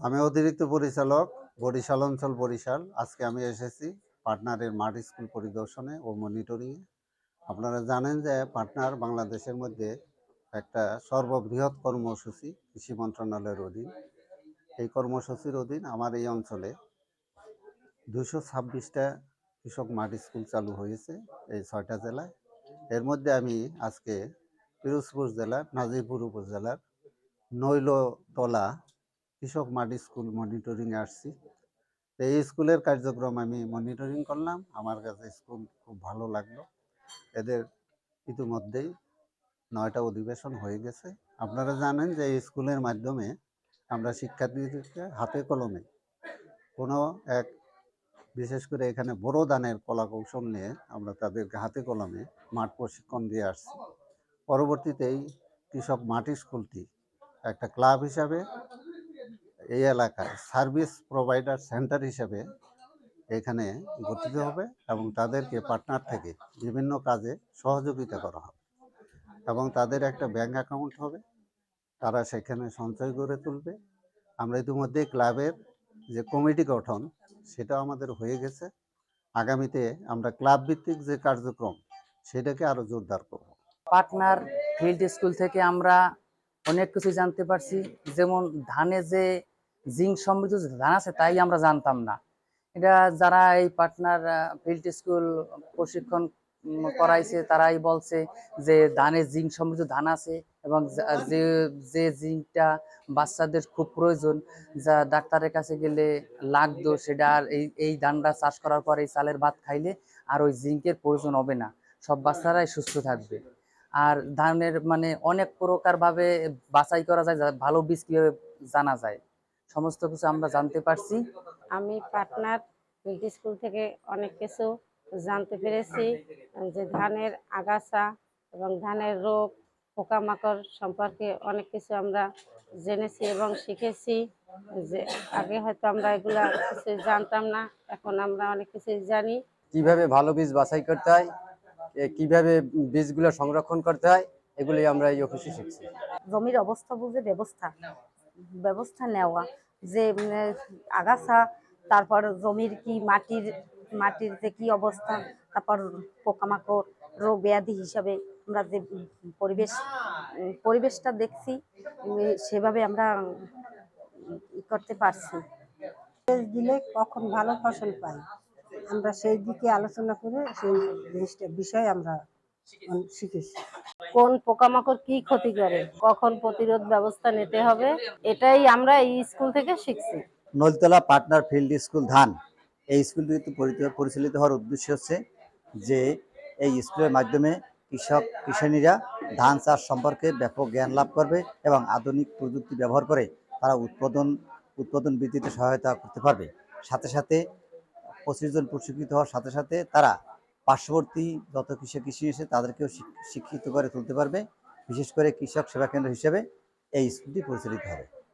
আমি অতিরিক্ত পরিচালক, বরিশাল অঞ্চল বরিশাল। আজকে আমি এসেছি পার্টনারের মাঠ স্কুল পরিদর্শনে ও মনিটরিংয়ে। আপনারা জানেন যে পার্টনার বাংলাদেশের মধ্যে একটা সর্ববৃহৎ কর্মসূচি কৃষি মন্ত্রণালয়ের অধীন। এই কর্মসূচির অধীন আমার এই অঞ্চলে দুশো ছাব্বিশটা কৃষক মাঠ স্কুল চালু হয়েছে এই ছয়টা জেলায়। এর মধ্যে আমি আজকে পিরোজপুর জেলার, নাজিরপুর উপজেলার, নৈলতলা কৃষক মাঠ স্কুল মনিটরিংয়ে আসছি। তো এই স্কুলের কার্যক্রম আমি মনিটরিং করলাম। আমার কাছে স্কুল খুব ভালো লাগল। এদের ইতিমধ্যেই নয়টা অধিবেশন হয়ে গেছে। আপনারা জানেন যে এই স্কুলের মাধ্যমে আমরা শিক্ষার্থীদেরকে হাতে কলমে কোনো এক বিশেষ করে এখানে বড় দানের কলা কৌশল নিয়ে আমরা তাদেরকে হাতে কলমে মাঠ প্রশিক্ষণ দিয়ে আসছি। পরবর্তীতে এই কৃষক মাঠ স্কুলটি একটা ক্লাব হিসাবে এই এলাকায় সার্ভিস প্রোভাইডার সেন্টার হিসেবে এখানে গঠিত হবে এবং তাদেরকে পার্টনার থেকে বিভিন্ন কাজে সহযোগিতা করা হবে এবং তাদের একটা ব্যাংক অ্যাকাউন্ট হবে। তারা সেখানে সঞ্চয় করে তুলবে। আমরা ইতিমধ্যে ক্লাবের যে কমিটি গঠন সেটা আমাদের হয়ে গেছে। আগামীতে আমরা ক্লাব ভিত্তিক যে কার্যক্রম, সেটাকে আরও জোরদার করব। পার্টনার ফিল্ড স্কুল থেকে আমরা অনেক কিছু জানতে পারছি। যেমন ধানে যে জিঙ্ক সমৃদ্ধ যে ধান আছে তাই আমরা জানতাম না। এটা যারা এই পার্টনার ফিল্ড স্কুল প্রশিক্ষণ করাইছে তারাই বলছে যে ধানে জিঙ্ক সমৃদ্ধ ধান আছে এবং যে যে জিঙ্কটা বাচ্চাদের খুব প্রয়োজন, যা ডাক্তারের কাছে গেলে লাগতো সেটা আর এই এই ধানটা চাষ করার পর এই চালের ভাত খাইলে আর ওই জিঙ্কের প্রয়োজন হবে না। সব বাচ্চারাই সুস্থ থাকবে। আর ধানের মানে অনেক প্রকারভাবে বাছাই করা যায় ভালো বীজ কীভাবে জানা যায়? সমস্ত কিছু আমরা জানতে পারছি। আমি পাটনার মিল্ক স্কুল থেকে অনেক কিছু জানতে পেরেছি যে ধানের আগাছা এবং ধানের রোগ পোকামাকড় সম্পর্কে অনেক কিছু আমরা জেনেছি এবং শিখেছি যে আগে হয়তো আমরা এগুলা কিছু জানতাম না এখন আমরা অনেক কিছুই জানি। কীভাবে ভালো বীজ বাছাই করতে হয় কীভাবে বীজগুলো সংরক্ষণ করতে হয় এগুলি আমরা এই অফিসে শিখছি। জমির অবস্থা বুঝে ব্যবস্থা ব্যবস্থা নেওয়া যে আগাছা, তারপর জমির কি মাটির মাটির যে কি অবস্থা, তারপর পোকামাকড়, রোগ ব্যাধি হিসাবে আমরা যে পরিবেশ পরিবেশটা দেখছি সেভাবে আমরা করতে পারছি। দিলে কখন ভালো ফসল পাই? আমরা সেই দিকে আলোচনা করে সেই জিনিসটা, বিষয়ে আমরা শিখেছি। কোন পোকামাকড় কি ক্ষতি করে? কখন প্রতিরোধ ব্যবস্থা নিতে হবে? এটাই আমরা এই স্কুল থেকে শিখছি। নলতলা পার্টনার ফিল্ড স্কুল ধান, এই স্কুলটি পরিচালিত- হওয়ার উদ্দেশ্য হচ্ছে যে এই স্কুলের মাধ্যমে কৃষক, কৃষানীরা ধান চাষ সম্পর্কে ব্যাপক জ্ঞান লাভ করবে এবং আধুনিক প্রযুক্তি ব্যবহার করে তারা উৎপাদন উৎপাদন বৃদ্ধিতে সহায়তা করতে পারবে। সাথে সাথে পঁচিশ জন প্রশিক্ষিত হওয়ার সাথে সাথে তারা পার্শ্ববর্তী যত কৃষক কৃষি এসে তাদেরকেও শিক্ষিত করে তুলতে পারবে। বিশেষ করে কৃষক সেবা কেন্দ্র হিসেবে এই স্কুলটি পরিচালিত হবে।